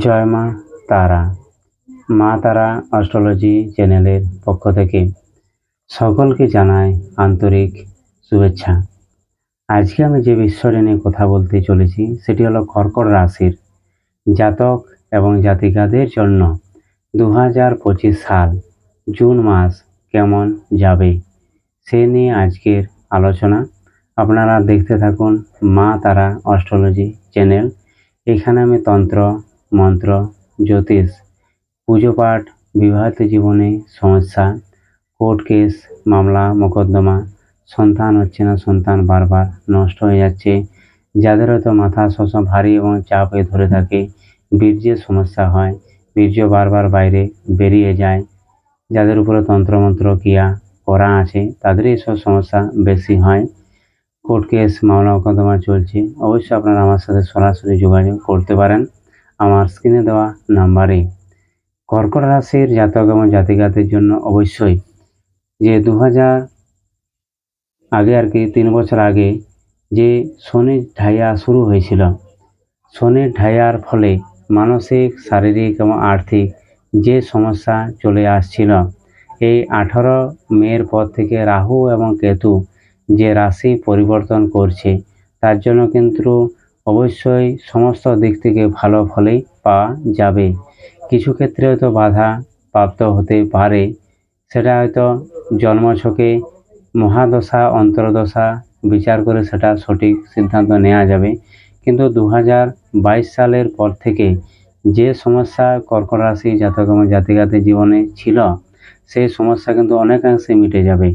জয় মা তারা। মা তারা অস্ট্রোলজি চ্যানেলের পক্ষ থেকে সকলকে জানায় আন্তরিক শুভেচ্ছা। আজকে আমি যে বিষয়টা নিয়ে কথা বলতে চলেছি, সেটি হলো কর্কট রাশির জাতক এবং জাতিকাদের জন্য দু হাজার পঁচিশ সাল জুন মাস কেমন যাবে, সে নিয়ে আজকের আলোচনা। আপনারা দেখতে থাকুন মা তারা অস্ট্রোলজি চ্যানেল। এখানে আমি তন্ত্র মন্ত্র, জ্যোতিষ, পুজো পাঠ, বিবাহিত জীবনে সমস্যা, কোর্ট কেস, মামলা, মোকদ্দমা, সন্তান হচ্ছে না সন্তান, বারবার নষ্ট হয়ে যাচ্ছে। যাদের হয়তো মাথা সবসময় ভারী এবং চাপ হয়ে ধরে থাকে, বীর্যের সমস্যা হয়, বীর্য বারবার বাইরে বেরিয়ে যায়। যাদের উপরে তন্ত্রমন্ত্র, ক্রিয়া করা আছে তাদের এইসব সমস্যা বেশি হয়। কোর্ট কেস, মামলা, মোকদ্দমা চলছে। অবশ্যই আপনারা আমার সাথে সরাসরি যোগাযোগ করতে পারেন। আমার স্ক্রিনে দেওয়া নাম্বারে। কর্কট রাশির জাতক এবং জাতিকাদের জন্য অবশ্যই যে দু হাজার আগে আর কি, তিন বছর আগে যে শনির ঢাইয়া শুরু হয়েছিল শনির ঢাইয়ার ফলে মানসিক, শারীরিক এবং আর্থিক যে সমস্যা চলে আসছিল, এই আঠারো মের পর থেকে রাহু এবং কেতু যে রাশি পরিবর্তন করছে, তার জন্য কিন্তু অবশ্যই সমস্ত দিক থেকে ভালো ফলেই পাওয়া যাবে। কিছু ক্ষেত্রে হয়তো বাধা প্রাপ্ত হতে পারে। সেটা হয়তো জন্মছকে মহাদশা, অন্তর্দশা বিচার করে সেটা সঠিক সিদ্ধান্ত নেওয়া যাবে। কিন্তু দু হাজার বাইশ সালের পর থেকে যে সমস্যা কর্কট রাশি জাতক এবং জাতিকাদের জীবনে ছিল, সেই সমস্যা কিন্তু অনেকাংশে মিটে যাবে।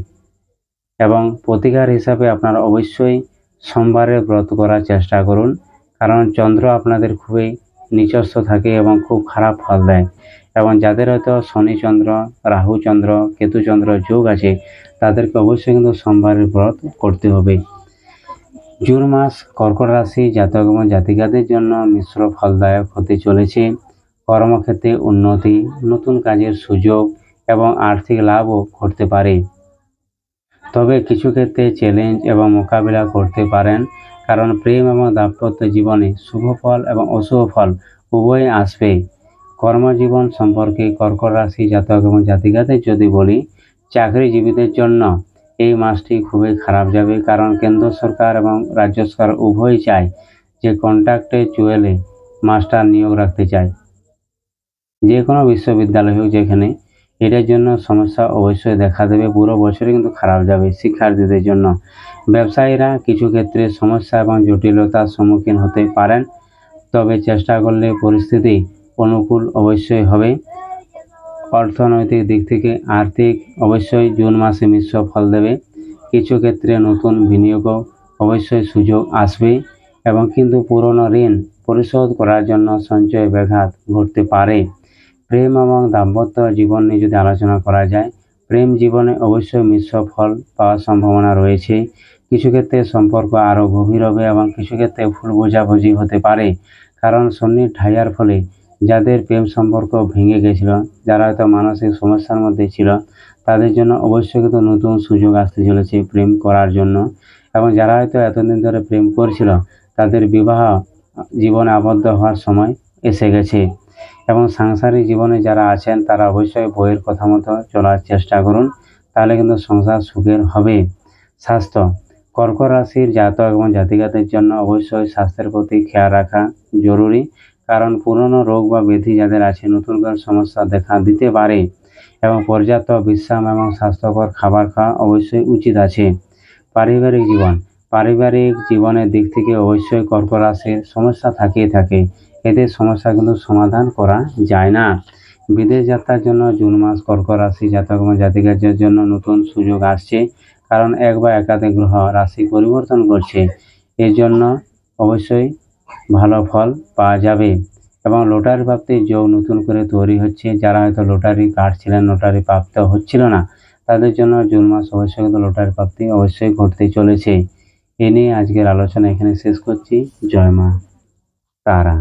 এবং প্রতিকার হিসাবে আপনার অবশ্যই সোমবারের ব্রত করার চেষ্টা করুন। কারণ চন্দ্র আপনাদের খুবই নিচস্ব থাকে এবং খুব খারাপ ফল দেয়। এবং যাদের হয়তো শনিচন্দ্র রাহুচন্দ্র কেতুচন্দ্র যোগ আছে, তাদেরকে অবশ্যই কিন্তু সোমবারের ব্রত করতে হবে। জুন মাস কর্কট রাশি জাতক এবং জাতিকাদের জন্য মিশ্র ফলদায়ক হতে চলেছে। কর্মক্ষেত্রে উন্নতি, নতুন কাজের সুযোগ এবং আর্থিক লাভও ঘটতে পারে। তবে কিছু ক্ষেত্রে চ্যালেঞ্জ এবং মোকাবিলা করতে পারেন, কারণ প্রেম এবং দাম্পত্য জীবনে শুভ ফল এবং অশুভ ফল উভয় আসবে। কর্মজীবন সম্পর্কে কর্কট রাশি জাতক এবং জাতিকাদের যদি বলি, চাকরিজীবীদের জন্য এই মাসটি খুবই খারাপ যাবে, কারণ কেন্দ্র সরকার এবং রাজ্য সরকার উভয়ই চায় যে কন্ট্রাক্টে চুয়েলে মাস্টার নিয়োগ রাখতে চায়। যে কোনো বিশ্ববিদ্যালয় হোক যেখানে এটার জন্য সমস্যা অবশ্যই দেখা দেবে। পুরো বছরে কিন্তু খারাপ যাবে শিক্ষার্থীদের জন্য। ব্যবসায়ীরা কিছু ক্ষেত্রে সমস্যা এবং জটিলতার সম্মুখীন হতে পারেন, তবে চেষ্টা করলে পরিস্থিতি অনুকূল অবশ্যই হবে। অর্থনৈতিক দিক থেকে আর্থিক অবশ্যই জুন মাসে মিশ্র ফল দেবে। কিছু ক্ষেত্রে নতুন বিনিয়োগও অবশ্যই সুযোগ আসবে এবং কিন্তু পুরনো ঋণ পরিশোধ করার জন্য সঞ্চয় ব্যাঘাত ঘটতে পারে। প্রেম এবং দাম্পত্য জীবন নিয়ে যদি আলোচনা করা যায়, প্রেম জীবনে অবশ্যই মিশ্র ফল পাওয়ার সম্ভাবনা রয়েছে। কিছু ক্ষেত্রে সম্পর্ক আরও গভীর হবে এবং কিছু ক্ষেত্রে ভুল বোঝাবুঝি হতে পারে। কারণ শনির ঠাইয়ার ফলে যাদের প্রেম সম্পর্ক ভেঙে গেছিল, যারা হয়তো মানসিক সমস্যার মধ্যে ছিল, তাদের জন্য অবশ্যই কিন্তু নতুন সুযোগ আসতে চলেছে প্রেম করার জন্য। এবং যারা হয়তো এতদিন ধরে প্রেম করছিল, তাদের বিবাহ জীবনে আবদ্ধ হওয়ার সময় এসে গেছে। এবং সাংসারিক জীবনে যারা আছেন, তারা অবশ্যই বইয়ের কথা মতো চলার চেষ্টা করুন, তাহলে কিন্তু সংসার সুখের হবে। স্বাস্থ্য, কর্কট রাশির জাতক এবং জাতিকাদের জন্য অবশ্যই স্বাস্থ্যের প্রতি খেয়াল রাখা জরুরি, কারণ পুরনো রোগ বা ব্যাধি যাদের আছে, নতুন করে সমস্যা দেখা দিতে পারে এবং পর্যাপ্ত বিশ্রাম এবং স্বাস্থ্যকর খাবার খাওয়া অবশ্যই উচিত আছে। পারিবারিক জীবন, পারিবারিক জীবনের দিক থেকে অবশ্যই কর্কট রাশির সমস্যা থাকেই থাকে এদের সমস্যা কিন্তু সমাধান করা যায় না। বিদেশ যাত্রার জন্য জুন মাস কর্ক রাশি জাতক এবং জাতিকাদের জন্য নতুন সুযোগ আসছে। কারণ এক বা একাধিক গ্রহ রাশি পরিবর্তন করছে। এর জন্য অবশ্যই ভালো ফল পাওয়া যাবে এবং লোটারি প্রাপ্তির যোগ নতুন করে তৈরি হচ্ছে। যারা হয়তো লটারি কাটছিলেন লোটারি প্রাপ্ত হচ্ছিল না, তাদের জন্য জুন মাস অবশ্যই কিন্তু লোটারি প্রাপ্তি অবশ্যই ঘটতে চলেছে। এ নিয়ে আজকের আলোচনা এখানে শেষ করছি। জয় মা তারা।